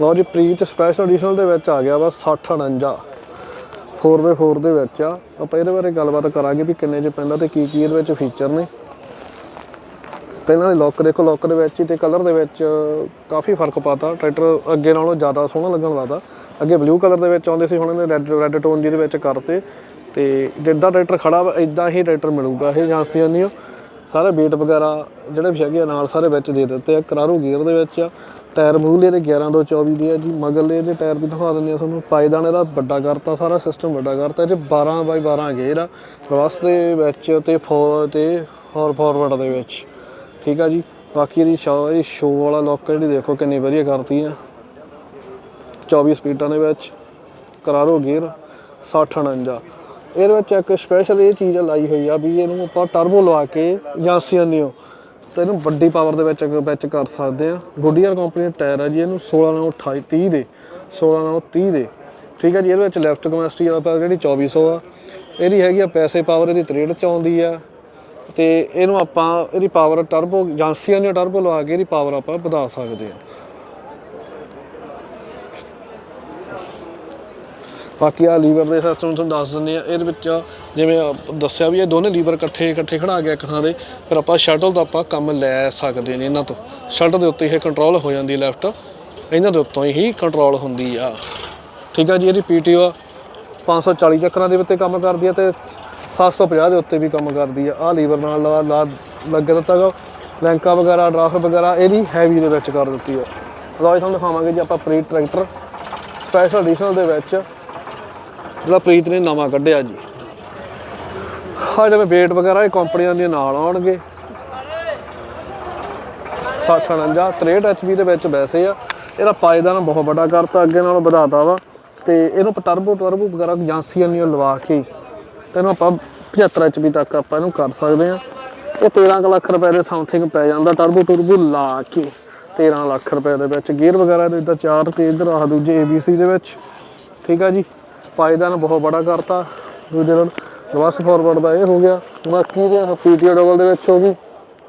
ਲਓ ਜੀ, ਪ੍ਰੀਤ special additional ਦੇ ਵਿੱਚ ਆ ਗਿਆ ਵਾ 6049 4x4 ਦੇ ਵਿੱਚ ਆ। ਆਪਾਂ ਇਹਦੇ ਬਾਰੇ ਗੱਲਬਾਤ ਕਰਾਂਗੇ ਵੀ ਕਿੰਨੇ ਚ ਪੈਂਦਾ ਤੇ ਕੀ ਕੀ ਇਹਦੇ ਵਿੱਚ ਫੀਚਰ ਨੇ। ਪਹਿਲਾਂ ਇਹਨਾਂ ਦੇ ਲੁੱਕ ਦੇਖੋ ਲੁੱਕ ਦੇ ਵਿੱਚ ਹੀ ਤੇ ਕਲਰ ਦੇ ਵਿੱਚ ਕਾਫੀ ਫ਼ਰਕ ਪਾਤਾ। ਟਰੈਕਟਰ ਅੱਗੇ ਨਾਲੋਂ ਜ਼ਿਆਦਾ ਸੋਹਣਾ ਲੱਗਣ ਲੱਗਦਾ ਅੱਗੇ ਬਲੂ ਕਲਰ ਦੇ ਵਿੱਚ ਆਉਂਦੇ ਸੀ, ਹੁਣ ਇਹਨੇ ਰੈੱਡ ਰੈੱਡ ਟੋਨ ਜਿਹਦੇ ਵਿੱਚ ਕਰਤੇ। ਤੇ ਜਿੱਦਾਂ ਟਰੈਕਟਰ ਖੜਾ ਵਾ ਇਦਾਂ ਹੀ ਟਰੈਕਟਰ ਮਿਲੂਗਾ, ਇਹ ਏਜੰਸੀਆਂ ਨਹੀਂ ਸਾਰੇ ਬੀਟ ਵਗੈਰਾ ਜਿਹੜੇ ਵੀ ਹੈਗੇ ਆ, ਨਾਲ ਸਾਰੇ ਵਿੱਚ ਦੇ ਦਿੱਤੇ ਆ। ਕਰਾਰੂ ਗੀਅਰ ਦੇ ਵਿੱਚ ਆ। ਟਾਇਰ ਮੂਹਲੇ ਦੇ 11 ਤੋਂ 24 ਦੇ ਆ ਜੀ, ਮਗਰਲੇ ਦੇ ਟਾਇਰ ਵੀ ਦਿਖਾ ਦਿੰਦੇ ਆ ਤੁਹਾਨੂੰ। ਪਾਇਦਾਨ ਇਹਦਾ ਵੱਡਾ ਕਰਤਾ, ਸਾਰਾ ਸਿਸਟਮ ਵੱਡਾ ਕਰਤਾ। ਜੇ 12 ਬਾਈ 12 ਗੇਅਰ ਆ ਰਿਵਰਸ ਦੇ ਵਿੱਚ ਤੇ ਫੋਰ ਤੇ ਹੋਰ ਫਾਰਵਰਡ ਦੇ ਵਿੱਚ। ਠੀਕ ਆ ਜੀ, ਬਾਕੀ ਇਹਦੀ ਸ਼ੋ ਇਹ ਸ਼ੋ ਵਾਲਾ ਲੋਕ ਜਿਹੜੀ ਦੇਖੋ ਕਿੰਨੀ ਵਧੀਆ ਕਰਤੀ ਆ। 24 ਸਪੀਡਾਂ ਦੇ ਵਿੱਚ ਕਰਾਰੋ ਗੇਅਰ 6049 ਇਹਦੇ ਵਿੱਚ ਇੱਕ ਸਪੈਸ਼ਲ ਇਹ ਚੀਜ਼ ਲਾਈ ਹੋਈ ਆ ਵੀ ਇਹਨੂੰ ਆਪਾਂ ਟਰਬੋ ਲਵਾ ਕੇ ਏਜੰਸੀਆਂ ਦਿਓ ਤੇ ਇਹਨੂੰ ਵੱਡੀ ਪਾਵਰ ਦੇ ਵਿੱਚ ਵਿੱਚ ਕਰ ਸਕਦੇ ਆ। ਗੁੱਡੀਅਰ ਕੰਪਨੀ ਦਾ ਟਾਇਰ ਆ ਜੀ, ਇਹਨੂੰ 16 ਨਾਲ 28 30 ਦੇ 16 ਨਾਲ 30 ਦੇ। ਠੀਕ ਆ ਜੀ, ਇਹਦੇ ਵਿੱਚ ਲੈਫਟ ਕਮੈਸਟਰੀ ਆ ਪਾਵਰ ਜਿਹੜੀ 2400 ਆ। ਇਹਦੀ ਹੈਗੀ ਆ ਪੈਸੇ ਪਾਵਰ ਇਹਦੀ 63 ਚ ਆਉਂਦੀ ਆ। ਤੇ ਇਹਨੂੰ ਆਪਾਂ, ਇਹਦੀ ਪਾਵਰ ਟਰਬੋ ਏਜੰਸੀਆਂ ਨੇ ਟਰਬੋ ਲਵਾ ਕੇ ਇਹਦੀ ਪਾਵਰ ਆਪਾਂ ਵਧਾ ਸਕਦੇ ਆ। ਬਾਕੀ ਆ ਲੀਵਰ ਦੇ ਸਿਸਟਮ ਤੁਹਾਨੂੰ ਦੱਸ ਦਿੰਦੇ ਆ ਇਹਦੇ ਵਿੱਚ ਜਿਵੇਂ ਦੱਸਿਆ ਵੀ ਇਹ ਦੋਨੇ ਲੀਵਰ ਇਕੱਠੇ ਇਕੱਠੇ ਖੜਾ ਕੇ ਇੱਕ ਥਾਂ ਦੇ ਫਿਰ ਆਪਾਂ ਸ਼ਟਲ ਦਾ ਆਪਾਂ ਕੰਮ ਲੈ ਸਕਦੇ ਨੇ ਇਹਨਾਂ ਤੋਂ। ਸ਼ਟਲ ਦੇ ਉੱਤੇ ਇਹ ਕੰਟਰੋਲ ਹੋ ਜਾਂਦੀ ਹੈ ਲੈਫਟ ਇਹਨਾਂ ਦੇ ਉੱਤੋਂ ਹੀ ਕੰਟਰੋਲ ਹੁੰਦੀ ਆ। ਠੀਕ ਆ ਜੀ, ਇਹਦੀ ਪੀਟੀਓ ਆ 540 ਚੱਕਰਾਂ ਦੇ ਉੱਤੇ ਕੰਮ ਕਰਦੀ ਆ ਤੇ 750 ਦੇ ਉੱਤੇ ਵੀ ਕੰਮ ਕਰਦੀ ਆ। ਆ ਲੀਵਰ ਨਾਲ ਲਾ ਲਾ, ਲੱਗ ਦਿੱਤਾ ਗਾ। ਲੈਂਕਾ ਵਗੈਰਾ, ਡਰਾਫਟ ਵਗੈਰਾ, ਇਹਦੀ ਹੈਵੀ ਦੇ ਵਿੱਚ ਕਰ ਦਿੱਤੀ ਆ। ਲਓ ਜੀ, ਤੁਹਾਨੂੰ ਦਿਖਾਵਾਂਗੇ ਜੀ ਆਪਾਂ ਪ੍ਰੀ ਟਰੈਕਟਰ ਸਪੈਸ਼ਲ ਐਡੀਸ਼ਨਲ ਦੇ ਵਿੱਚ ਜਿਹੜਾ ਪ੍ਰੀਤ ਨੇ ਨਵਾਂ ਕੱਢਿਆ ਜੀ। ਹਾਂ ਜਿਵੇਂ ਵੇਟ ਵਗੈਰਾ ਇਹ ਕੰਪਨੀਆਂ ਦੇ ਨਾਲ ਆਉਣਗੇ। 659 63 HP ਦੇ ਵਿੱਚ ਵੈਸੇ ਆ। ਇਹਦਾ ਪਾਇਦਾਨ ਬਹੁਤ ਵੱਡਾ ਕਰਤਾ, ਅੱਗੇ ਨਾਲੋਂ ਵਧਾਤਾ ਵਾ। ਤੇ ਇਹਨੂੰ ਟਰਬੋ ਟਰਬੋ ਵਗੈਰਾ ਏਜੰਸੀਆਂ ਨੇ ਲਵਾ ਕੇ ਤੈਨੂੰ ਆਪਾਂ 75 HP ਤੱਕ ਆਪਾਂ ਇਹਨੂੰ ਕਰ ਸਕਦੇ ਆ। ਇਹ 13 ਕੁ ਲੱਖ ਰੁਪਏ ਦੇ ਸਮਥਿੰਗ ਪੈ ਜਾਂਦਾ ਟਰਬੋ ਟਰਬੋ ਲਾ ਕੇ 13 ਲੱਖ ਰੁਪਏ ਦੇ ਵਿੱਚ। ਗੇਅਰ ਵਗੈਰਾ ਦੇ ਇਦਾਂ ਚਾਰ ਤੇ ਇਧਰ ਆ ਦੂਜੇ ABC ਦੇ ਵਿੱਚ। ਠੀਕ ਆ ਜੀ। ਪਾਇਦਾਨ ਬਹੁਤ ਬੜਾ ਕਰਤਾ। ਦੂਜੇ ਨਾਲ ਰਿਵਰਸ ਫਾਰਵਰਡ ਦਾ ਇਹ ਹੋ ਗਿਆ। ਬਾਕੀ ਦੇ ਪੀਟੀਓ ਡਬਲ ਦੇ ਵਿੱਚ ਹੋ ਗਈ।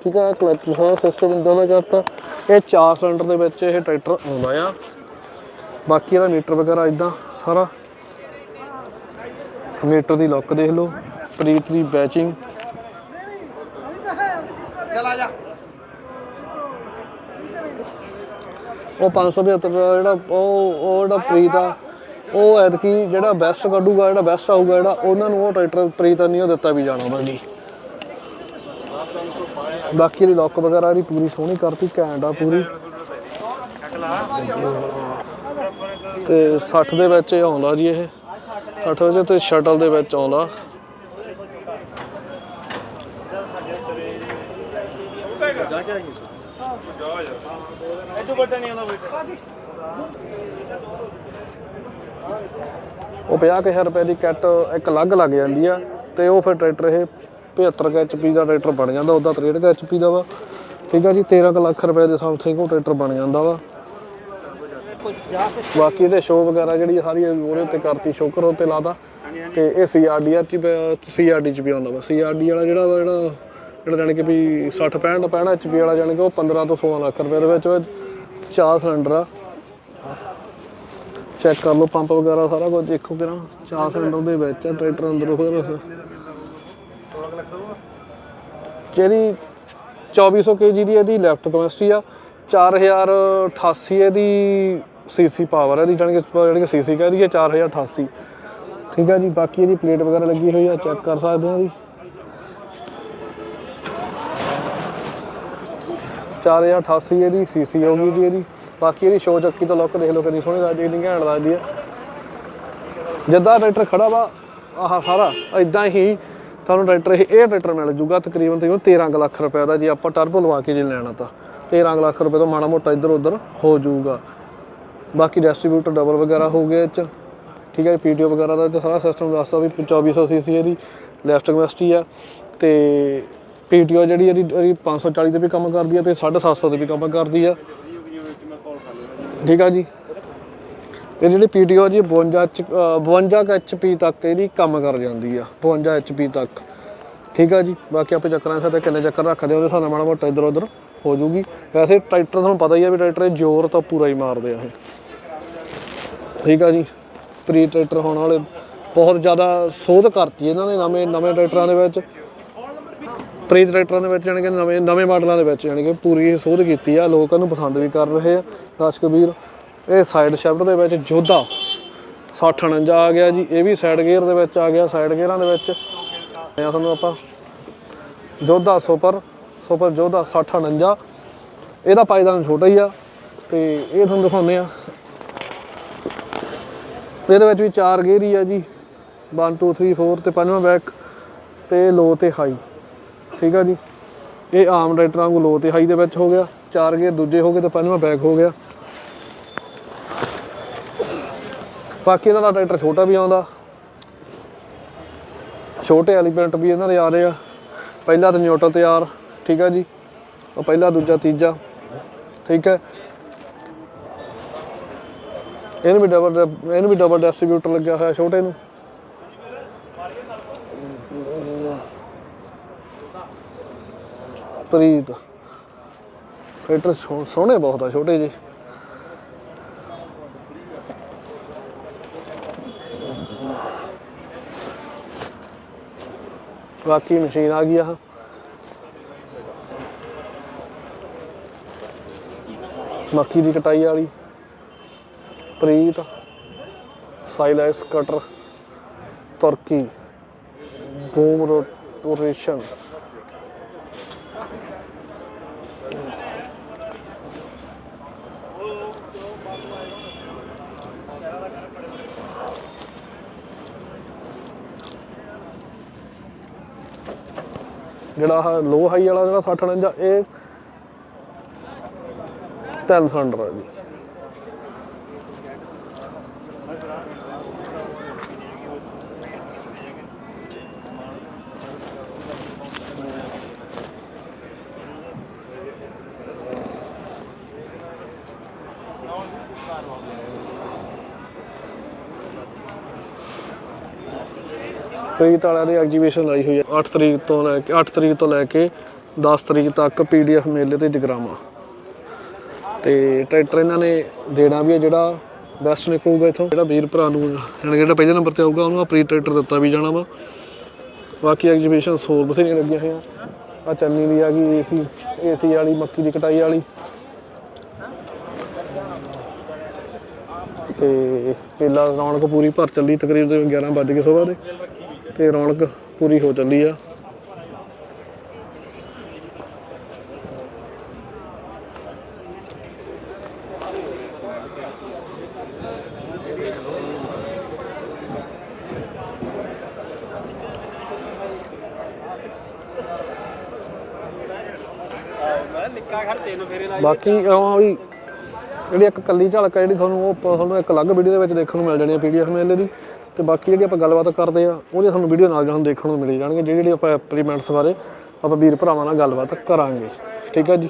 ਠੀਕ ਆ ਕਲਚ ਸਾਰਾ ਸਿਸਟਮ ਇਦਾਂ ਦਾ ਕਰਤਾ। ਇਹ 4 ਸਿਲੰਡਰ ਦੇ ਵਿੱਚ ਇਹ ਟਰੈਕਟਰ ਆਉਂਦਾ ਆ। ਬਾਕੀ ਇਹਦਾ ਮੀਟਰ ਵਗੈਰਾ ਇਦਾਂ ਸਾਰਾ। ਮੀਟਰ ਦੀ ਲੁੱਕ ਦੇਖ ਲਓ। ਪ੍ਰੀਤ ਦੀ ਬੈਚਿੰਗ ਉਹ 575 ਦਾ ਜਿਹੜਾ ਉਹ ਉਹ ਜਿਹੜਾ ਪ੍ਰੀਤ ਆ। ਉਹ ਐਤਕੀ ਜਿਹੜਾ ਬੈਸਟ ਕੱਢੂਗਾ, ਜਿਹੜਾ ਬੈਸਟ ਆਊਗਾ, ਜਿਹੜਾ ਉਹਨਾਂ ਨੂੰ ਉਹ ਟਰੈਕਟਰ ਪ੍ਰੀਤ ਉਹ ਦਿੱਤਾ ਵੀ ਜਾਣਾ ਉਹਦਾ ਜੀ ਬਾਕੀ ਦੀ ਲੁੱਕ ਵਗੈਰਾ ਦੀ ਪੂਰੀ ਸੋਹਣੀ ਕਰਤੀ, ਘੈਂਟ ਆ ਪੂਰੀ। ਤੇ 60 ਦੇ ਵਿੱਚ ਇਹ ਆਉਂਦਾ ਜੀ ਇਹ। 60 ਵਿੱਚ ਤੇ ਸ਼ਟਲ ਦੇ ਵਿੱਚ ਆਉਂਦਾ। ਉਹ 50000 ਰੁਪਏ ਦੀ ਕਿੱਟ ਇੱਕ ਅਲੱਗ ਲੱਗ ਜਾਂਦੀ ਆ ਤੇ ਉਹ ਫਿਰ ਟਰੈਕਟਰ ਇਹ 75 ਐਚਪੀ ਦਾ ਟਰੈਕਟਰ ਬਣ ਜਾਂਦਾ, ਉਹਦਾ 63 ਐਚਪੀ ਦਾ ਵਾ। ਠੀਕ ਆ ਜੀ 13 ਕੁ ਲੱਖ ਰੁਪਏ ਦੇ ਸਮਥਿੰਗ ਉਹ ਟਰੈਕਟਰ ਬਣ ਜਾਂਦਾ ਵਾ। ਬਾਕੀ ਇਹਦੇ ਸ਼ੋਅ ਵਗੈਰਾ ਜਿਹੜੀ ਸਾਰੀ ਉਹਦੇ ਤੇ ਕਰਤੀ ਸ਼ੋਕਰ ਉਹ ਉੱਤੇ ਲਾਦਾ ਤੇ ਇਹ ਸੀਆਰਡੀਆਰ ਚ ਸੀਆਰਡੀ ਚ ਵੀ ਆਉਂਦਾ ਵਾ। ਸੀਆਰਡੀ ਵਾਲਾ ਜਿਹੜਾ ਵਾ, ਜਿਹੜਾ ਜਿਹੜਾ ਜਾਣੀ ਕਿ ਵੀ 60 65 65 ਐਚਪੀ ਵਾਲਾ, ਜਾਣੀ ਕਿ ਉਹ 15 ਤੋਂ 16 ਲੱਖ ਰੁਪਏ ਦੇ ਵਿੱਚ ਚਾਰ ਸਿਲੰਡਰ ਆ। ਚੈੱਕ ਕਰ ਲਓ, ਪੰਪ ਵਗੈਰਾ ਸਾਰਾ ਕੁਝ ਦੇਖੋ ਕਿਰਾ ਚਾਰ ਸਿਲੰਡਰ ਦੇ ਵਿੱਚ ਆ, ਟਰੈਕਟਰ ਅੰਦਰ ਹੋਇਆ ਰਸ ਜਿਹੜੀ 2400 ਕੇਜੀ ਦੀ ਇਹਦੀ ਲੈਫਟ ਕਪੈਸਿਟੀ ਆ 4088 ਇਹਦੀ ਸੀਸੀ ਪਾਵਰ ਹੈ ਦੀ ਜਾਣੀ ਕਿ ਜਾਣੀ ਕਿ ਸੀਸੀ ਕਹਿ ਦਈਏ 4088 ਠੀਕ ਹੈ ਜੀ, ਬਾਕੀ ਇਹਦੀ ਪਲੇਟ ਵਗੈਰਾ ਲੱਗੀ ਹੋਈ ਆ, ਚੈੱਕ ਕਰ ਸਕਦੇ ਹਾਂ ਇਹਦੀ 4088 ਇਹਦੀ ਸੀਸੀ ਹੋਊਗੀ ਜੀ ਇਹਦੀ। ਬਾਕੀ ਇਹਦੀ ਸ਼ੋ ਚੱਕੀ ਤੋਂ ਲੁੱਕ ਦੇਖ ਲਓ ਕਿੰਨੀ ਸੋਹਣੀ ਲੱਗਦੀ, ਕਿੰਨੀ ਘੈਂਟ ਲੱਗਦੀ ਹੈ ਜਿੱਦਾਂ ਟਰੈਕਟਰ ਖੜਾ ਵਾ, ਆਹ ਸਾਰਾ ਇਦਾਂ ਹੀ ਤੁਹਾਨੂੰ ਟਰੈਕਟਰ ਇਹ ਇਹ ਟਰੈਕਟਰ ਮਿਲ ਜੂਗਾ ਤਕਰੀਬਨ ਤਕਰੀਬਨ 13 ਕੁ ਲੱਖ ਰੁਪਏ ਦਾ ਜੇ, ਆਪਾਂ ਟਰਬੋ ਲਵਾ ਕੇ ਜੇ ਲੈਣਾ ਤਾਂ। 13 ਕੁ ਲੱਖ ਰੁਪਏ ਤੋਂ ਮਾੜਾ ਮੋਟਾ ਇੱਧਰ ਉੱਧਰ ਹੋ ਜਾਊਗਾ ਬਾਕੀ ਡਿਸਟ੍ਰੀਬਿਊਟਰ ਡਬਲ ਵਗੈਰਾ ਹੋ ਗਿਆ ਇਹ ਚ, ਠੀਕ ਹੈ ਪੀਟੀਓ ਵਗੈਰਾ ਦਾ ਤੇ ਸਾਰਾ ਸਿਸਟਮ ਦੱਸਦਾ ਵੀ 2400 ਸੀਸੀ ਇਹਦੀ ਲੈਫਟ ਕੈਪੈਸਿਟੀ ਆ। ਤੇ ਪੀਟੀਓ ਜਿਹੜੀ ਇਹਦੀ ਇਹਦੀ 540 ਤੇ ਵੀ ਕੰਮ ਕਰਦੀ ਆ ਤੇ 750 ਤੇ ਵੀ ਕੰਮ ਕਰਦੀ ਆ। ਠੀਕ ਆ ਜੀ। ਇਹ ਜਿਹੜੀ ਪੀਟੀਓ ਜੀ 52 ਚ 52 ਐਚਪੀ ਤੱਕ ਇਹਦੀ ਕੰਮ ਕਰ ਜਾਂਦੀ ਆ 52 ਐਚਪੀ ਤੱਕ। ਠੀਕ ਆ ਜੀ, ਬਾਕੀ ਆਪੇ ਚੱਕਰਾਂ સાથે ਕਿੰਨੇ ਚੱਕਰ ਰੱਖਦੇ ਆ, ਉਹਦੇ ਹਿਸਾਬ ਨਾਲ ਮਾੜਾ ਮੋਟਾ ਇੱਧਰ ਉੱਧਰ ਹੋ ਜੂਗੀ। ਵੈਸੇ ਟਰੈਕਟਰ ਤੁਹਾਨੂੰ ਪਤਾ ਹੀ ਆ ਵੀ ਟਰੈਕਟਰ ਜ਼ੋਰ ਤਾਂ ਪੂਰਾ ਹੀ ਮਾਰਦੇ ਆ ਇਹ। ਠੀਕ ਆ ਜੀ ਪ੍ਰੀ ਟਰੈਕਟਰ ਹੋਣ ਵਾਲੇ ਬਹੁਤ ਜ਼ਿਆਦਾ ਸੋਧ ਕਰਤੀ ਇਹਨਾਂ ਨੇ ਨਵੇਂ ਨਵੇਂ ਟਰੈਕਟਰਾਂ ਦੇ ਵਿੱਚ। ਪ੍ਰੀ ਟਰੈਕਟਰਾਂ ਦੇ ਵਿੱਚ ਜਾਣੀ ਕਿ ਨਵੇਂ ਨਵੇਂ ਮਾਡਲਾਂ ਦੇ ਵਿੱਚ ਜਾਣੀ ਕਿ ਪੂਰੀ ਸੋਧ ਕੀਤੀ ਆ, ਲੋਕ ਇਹਨੂੰ ਪਸੰਦ ਵੀ ਕਰ ਰਹੇ ਆ। ਦਰਸ਼ਕਵੀਰ ਇਹ ਸਾਈਡ ਸ਼ਿਫਟ ਦੇ ਵਿੱਚ ਜੋਧਾ 60 49 ਆ ਗਿਆ ਜੀ, ਇਹ ਵੀ ਸਾਈਡ ਗੇਅਰ ਦੇ ਵਿੱਚ ਆ ਗਿਆ ਸਾਈਡ ਗੇਅਰਾਂ ਦੇ ਵਿੱਚ। ਆ ਤੁਹਾਨੂੰ ਆਪਾਂ ਜੋਧਾ ਸੁਪਰ ਸੁਪਰ ਜੋਧਾ 60 49 ਇਹਦਾ ਪਾਇਦਾਨ ਛੋਟਾ ਹੀ ਆ, ਤੇ ਇਹ ਤੁਹਾਨੂੰ ਦਿਖਾਉਂਦੇ ਆ। ਇਹਦੇ ਵਿੱਚ ਵੀ ਚਾਰ ਗੇਅਰ ਹੀ ਆ ਜੀ 1 2 3 4 ਤੇ ਪੰਜਵਾਂ ਬੈਕ ਤੇ ਲੋ ਤੇ ਹਾਈ ਠੀਕ ਆ ਜੀ। ਇਹ ਆਮ ਰਾਈਟਰਾਂ ਵਾਂਗੂ ਲੋ ਤੇ ਹਾਈ ਦੇ ਵਿੱਚ ਹੋ ਗਿਆ। ਚਾਰ ਗੇਅਰ ਦੂਜੇ ਹੋ ਗਏ ਤੇ ਪੰਜਵਾਂ ਬੈਕ ਹੋ ਗਿਆ। ਬਾਕੀ ਇਹਨਾਂ ਦਾ ਟਰੈਕਟਰ ਛੋਟਾ ਵੀ ਆਉਂਦਾ। ਛੋਟੇ ਐਲੀਮੈਂਟ ਵੀ ਇਹਨਾਂ ਦੇ ਆ ਰਹੇ ਆ। ਪਹਿਲਾ ਤਾਂ ਨਿਊਟਰਲ ਤਿਆਰ, ਠੀਕ ਆ ਜੀ। ਉਹ ਪਹਿਲਾ, ਦੂਜਾ, ਤੀਜਾ, ਠੀਕ ਹੈ ਇਹਨੂੰ ਵੀ ਡਬਲ ਇਹਨੂੰ ਵੀ ਡਬਲ ਡਿਸਟ੍ਰੀਬਿਊਟਰ ਲੱਗਿਆ ਹੋਇਆ ਛੋਟੇ ਨੂੰ। ਪ੍ਰੀਤ। ਟਰੈਕਟਰ ਸੋਹਣੇ ਬਹੁਤ ਆ, ਛੋਟੇ ਜੀ ਬਾਕੀ ਮਸ਼ੀਨ ਆ ਗਈ ਆ। ਮੱਕੀ ਦੀ ਕਟਾਈ ਵਾਲੀ। ਪ੍ਰੀਤ ਸਾਈਲੈਕਸ ਕਟਰ, ਤੁਰਕੀ। Boom rotation. ਜਿਹੜਾ ਆਹ ਲੋ ਹਾਈ ਵਾਲਾ ਜਿਹੜਾ 60 49 ਇਹ 10 ਸਿਲੰਡਰ ਹੈ ਜੀ। ਪ੍ਰੀਤ ਵਾਲਿਆਂ ਦੀ ਐਗਜੀਬਿਸ਼ਨ ਲਾਈ ਹੋਈ ਹੈ। 8 ਤਰੀਕ ਤੋਂ ਲੈ ਕੇ 8 ਤਰੀਕ ਤੋਂ ਲੈ ਕੇ 10 ਤਰੀਕ ਤੱਕ ਪੀਡੀਐਫ ਮੇਲੇ ਤੇ ਜਗਰਾਮਾ ਤੇ ਟਰੈਕਟਰ ਇਹਨਾਂ ਨੇ ਦੇਣਾ ਵੀ ਹੈ ਜਿਹੜਾ ਬੈਸਟ ਨਿਕਲੂਗਾ ਇਥੋਂ। ਜਿਹੜਾ ਵੀਰ ਭਰਾ ਨੂੰ, ਯਾਨੀ ਜਿਹੜਾ ਪਹਿਲੇ ਨੰਬਰ ਤੇ ਆਊਗਾ, ਉਹਨੂੰ ਪ੍ਰੀ ਟਰੈਕਟਰ ਦਿੱਤਾ ਵੀ ਜਾਣਾ ਵਾ। ਬਾਕੀ ਐਗਜੀਬਿਸ਼ਨ ਹੋਰ ਬਥੇਰੀਆਂ ਲੱਗੀਆਂ ਹੋਈਆਂ। ਆ ਚੰਨੀ ਦੀ ਆ ਗਈ, ਏਸੀ ਏਸੀ ਵਾਲੀ, ਮੱਕੀ ਦੀ ਕਟਾਈ ਵਾਲੀ। ਤੇ ਪਹਿਲਾਂ ਰੌਣਕ ਪੂਰੀ ਭਰ ਚੱਲੀ, ਤਕਰੀਬਨ 11 ਵੱਜ ਗਏ ਸਵੇਰ ਦੇ। ਤੇ ਰੌਣਕ ਪੂਰੀ ਹੋ ਚੱਲੀ ਆ। ਬਾਕੀ ਉਹ ਵੀ ਜਿਹੜੀ ਇੱਕ ਕੱਲੀ ਝਲਕ ਆ ਜਿਹੜੀ ਤੁਹਾਨੂੰ ਉਹ ਤੁਹਾਨੂੰ ਇੱਕ ਅਲੱਗ ਵੀਡੀਓ ਦੇ ਵਿੱਚ ਦੇਖਣ ਨੂੰ ਮਿਲ ਜਾਣੀ ਹੈ ਪੀਡੀਐਫ ਮੇਲੇ ਦੀ। ਤੇ ਬਾਕੀ ਜਿਹੜੀ ਆਪਾਂ ਗੱਲਬਾਤ ਕਰਦੇ ਆ ਉਹਦੇ ਤੁਹਾਨੂੰ ਵੀਡੀਓ ਨਾਲ ਤੁਹਾਨੂੰ ਦੇਖਣ ਨੂੰ ਮਿਲ ਜਾਣਗੇ ਜਿਹੜੀ ਜਿਹੜੀ ਆਪਾਂ ਐਪਲੀਮੈਂਟਸ ਬਾਰੇ ਆਪਾਂ ਵੀਰ ਭਰਾਵਾਂ ਨਾਲ ਗੱਲਬਾਤ ਕਰਾਂਗੇ। ਠੀਕ ਹੈ ਜੀ?